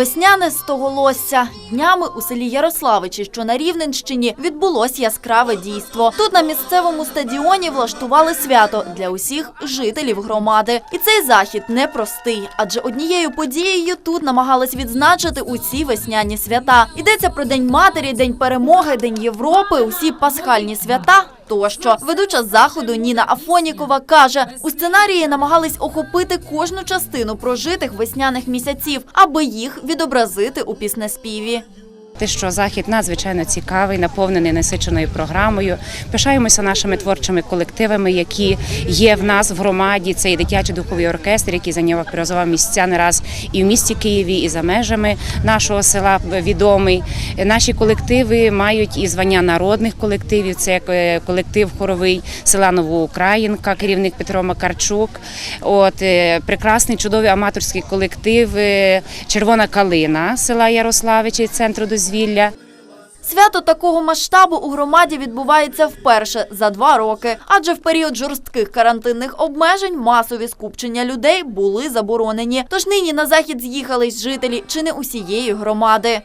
Весняне стоголосся. Днями у селі Ярославичі, що на Рівненщині, відбулось яскраве дійство. Тут на місцевому стадіоні влаштували свято для усіх жителів громади. І цей захід непростий, адже однією подією тут намагались відзначити усі весняні свята. Йдеться про День матері, День перемоги, День Європи, усі пасхальні свята. Тощо ведуча заходу Ніна Афонікова каже, у сценарії намагались охопити кожну частину прожитих весняних місяців, аби їх відобразити у піснеспіві. Те, що захід надзвичайно цікавий, наповнений насиченою програмою. Пишаємося нашими творчими колективами, які є в нас в громаді. Це і дитячий духовий оркестр, який зайняв призові місця не раз і в місті Києві, і за межами нашого села відомий. Наші колективи мають і звання народних колективів. Це е, колектив хоровий села Новоукраїнка, керівник Петро Макарчук. От е, прекрасний чудовий аматорський колектив е, Червона калина села Ярославичі, центру дозвілля. Свято такого масштабу у громаді відбувається вперше за два роки, адже в період жорстких карантинних обмежень масові скупчення людей були заборонені. Тож нині на захід з'їхались жителі чи не усієї громади.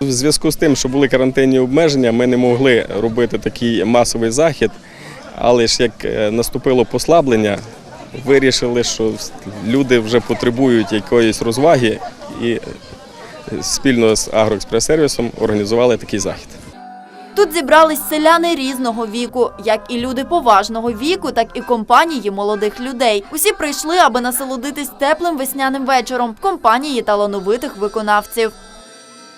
В зв'язку з тим, що були карантинні обмеження, ми не могли робити такий масовий захід. Але ж як е, наступило послаблення, вирішили, що люди вже потребують якоїсь розваги і спільно з Агроекспрес-сервісом організували такий захід. Тут зібрались селяни різного віку, як і люди поважного віку, так і компанії молодих людей. Усі прийшли, аби насолодитись теплим весняним вечором в компанії талановитих виконавців.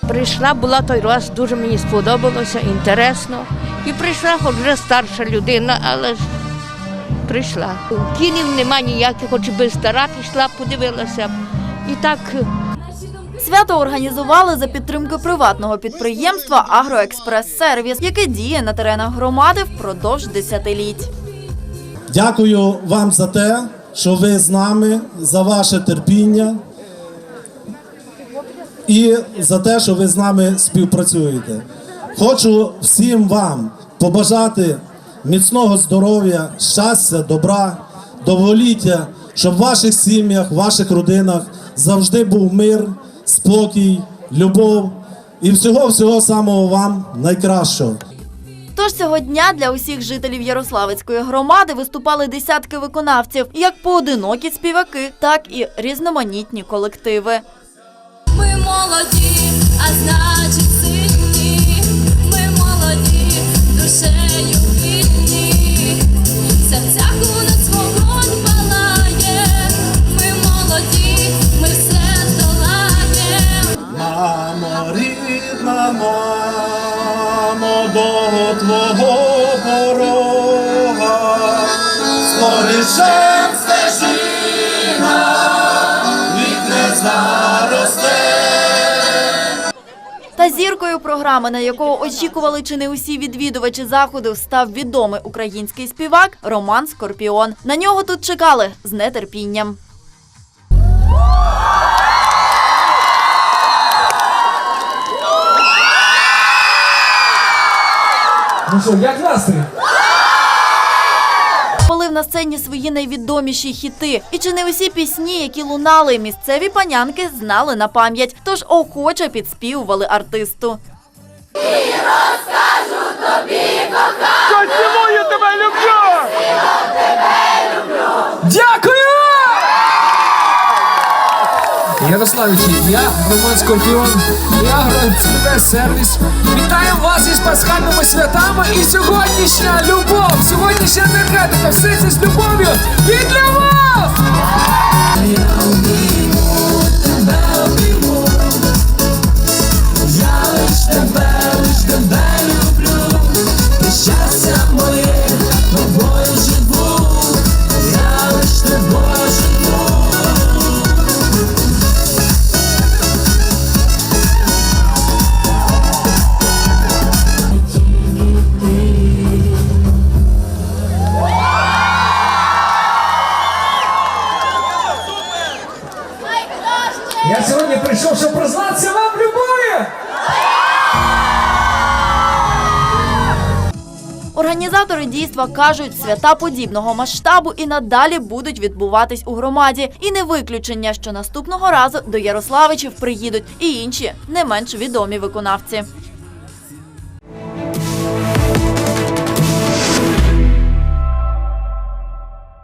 Прийшла, була той раз, дуже мені сподобалося, інтересно. І прийшла, хоч вже старша людина, але ж прийшла. Кінів нема ніяких, хоч би стара пішла, подивилася. І так Свято організували за підтримки приватного підприємства Агроекспрес-сервіс, яке діє на теренах громади впродовж десятиліть. Дякую вам за те, що ви з нами, за ваше терпіння і за те, що ви з нами співпрацюєте. Хочу всім вам побажати міцного здоров'я, щастя, добра, довголіття, щоб в ваших сім'ях, в ваших родинах завжди був мир, спокій, любов і всього-всього самого вам найкращого. Тож цього дня для усіх жителів Ярославицької громади виступали десятки виконавців, як поодинокі співаки, так і різноманітні колективи. Ми молоді, а значить сильні. Ми молоді, душею Мамо, рідна, мамо, до твого порога, скорішем стежина, від не заросте. Та зіркою програми, на якого очікували чи не усі відвідувачі заходу, став відомий український співак Роман Скорпіон. На нього тут чекали з нетерпінням. Ну що, як настрій? Полив на сцені свої найвідоміші хіти. І чи не усі пісні, які лунали, місцеві панянки знали на пам'ять, тож охоче підспівували артисту. Дякую! Ярославичі, я Роман Скорпіон, я Агроекспрес-сервіс. Вітаю вас із пасхальними святами. І сьогоднішня любов, сьогоднішня енергетика, все це з любов'ю Я сьогодні прийшов, щоб признатися вам любові. Організатори дійства кажуть, свята подібного масштабу і надалі будуть відбуватись у громаді. І не виключення, що наступного разу до Ярославичів приїдуть і інші не менш відомі виконавці.